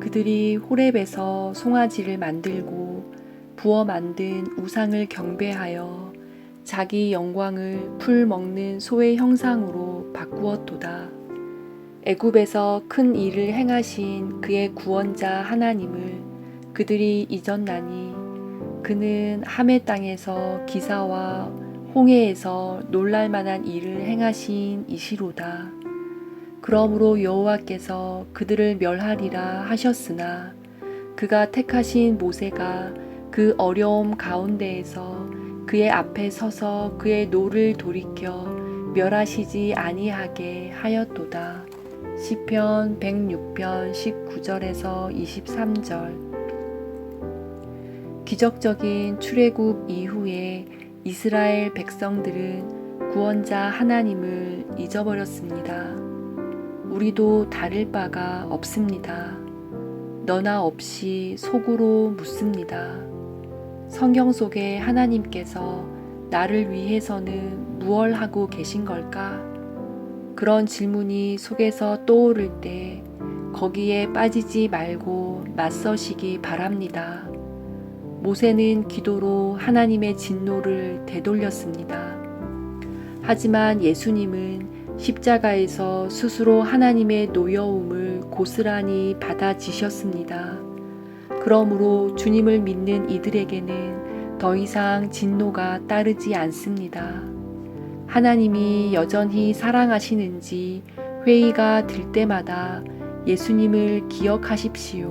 그들이 호렙에서 송아지를 만들고 부어 만든 우상을 경배하여 자기 영광을 풀 먹는 소의 형상으로 바꾸었도다. 애굽에서 큰 일을 행하신 그의 구원자 하나님을 그들이 잊었나니 그는 함의 땅에서 기사와 홍해에서 놀랄 만한 일을 행하신 이시로다. 그러므로 여호와께서 그들을 멸하리라 하셨으나 그가 택하신 모세가 그 어려움 가운데에서 그의 앞에 서서 그의 노를 돌이켜 멸하시지 아니하게 하였도다. 시편 106편 19절에서 23절 기적적인 출애굽 이후에 이스라엘 백성들은 구원자 하나님을 잊어버렸습니다. 우리도 다를 바가 없습니다. 너나 없이 속으로 묻습니다. 성경 속에 하나님께서 나를 위해서는 무얼 하고 계신 걸까? 그런 질문이 속에서 떠오를 때 거기에 빠지지 말고 맞서시기 바랍니다. 모세는 기도로 하나님의 진노를 되돌렸습니다. 하지만 예수님은 십자가에서 스스로 하나님의 노여움을 고스란히 받아지셨습니다. 그러므로 주님을 믿는 이들에게는 더 이상 진노가 따르지 않습니다. 하나님이 여전히 사랑하시는지 회의가 들 때마다 예수님을 기억하십시오.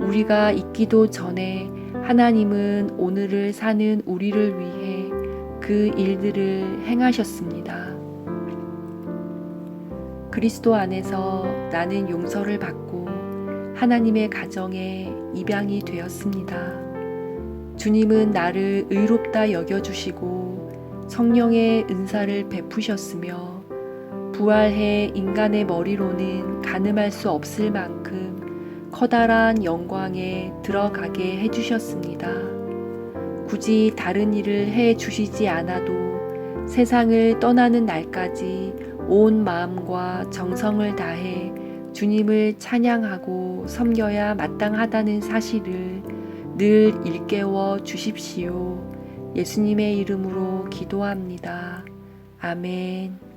우리가 있기도 전에 하나님은 오늘을 사는 우리를 위해 그 일들을 행하셨습니다. 그리스도 안에서 나는 용서를 받고 하나님의 가정에 입양이 되었습니다. 주님은 나를 의롭다 여겨주시고 성령의 은사를 베푸셨으며 부활해 인간의 머리로는 가늠할 수 없을 만큼 커다란 영광에 들어가게 해주셨습니다. 굳이 다른 일을 해 주시지 않아도 세상을 떠나는 날까지 온 마음과 정성을 다해 주님을 찬양하고 섬겨야 마땅하다는 사실을 늘 일깨워 주십시오. 예수님의 이름으로 기도합니다. 아멘.